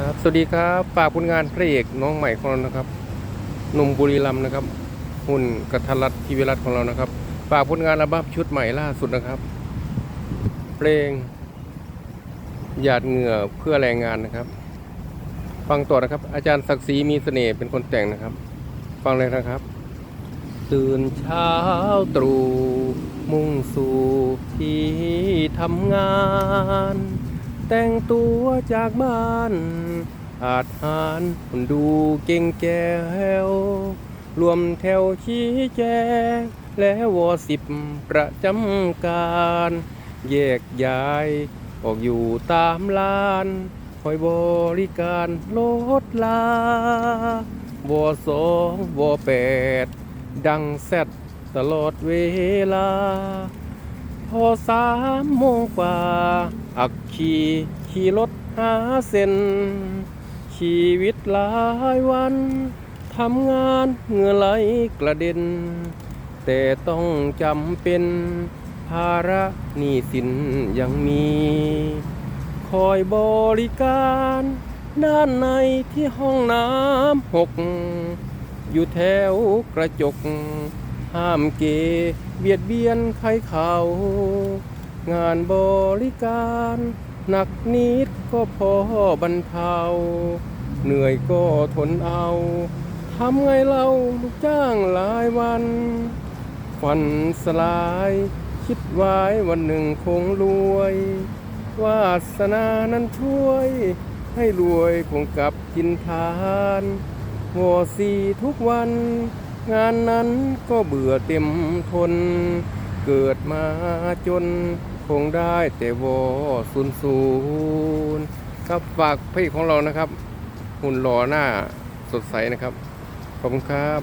ครับ สวัสดีครับฝากผลงานพระเอกน้องใหม่ของเรานะครับหนุ่มบุรีรัมย์นะครับ หุ่นกัทรัตทีวิรัตของเรานะครับฝากผลงานอัลบั้มชุดใหม่ล่าสุดนะครับ เพลง หยาดเหงื่อเพื่อแรงงานนะครับ ฟังต่อนะครับ อาจารย์ศักดิ์ศรีมีเสน่ห์เป็นคนแต่งนะครับ ฟังเลยนะครับ ตื่นเช้าตรู่มุ่งสู่ที่ทำงาน แต่งตัวจากบ้าน อาจหารดูเก่งแก้ว รวมแถวชี้แจงและวอสิบประจำการ แยกย้าย ออกอยู่ตามลาน คอยบริการลดลาวอสองวอแปดดังแซดตลอดเวลา อสามโมงกว่า อักขี่ขี่รถหาเส้น ชีวิตหลายวันทำงานเหงื่อไหลกระเด็น แต่ต้องจำเป็น ภาระหนี้สินยังมี คอยบริการ ด้านในที่ห้องน้ำหก อยู่แถวกระจก ห้ามเกเบียดเบียนใครเขา งานบริการหนักนิดก็พอบรรเทา เหนื่อยก็ทนเอาทำไงเราลูกจ้างหลายวัน ฝันสลาย คิดไว้วันหนึ่งคงรวย วาสนานั้นช่วย ให้รวยคงกลับกินทานวอสีทุกวัน งานนั้นก็เบื่อเต็มทน เกิดมาจน คงได้แต่วอสูนซูนครับฝากพี่ของเรานะครับ หุ่นหล่อหน้าสดใสนะครับ ขอบคุณครับ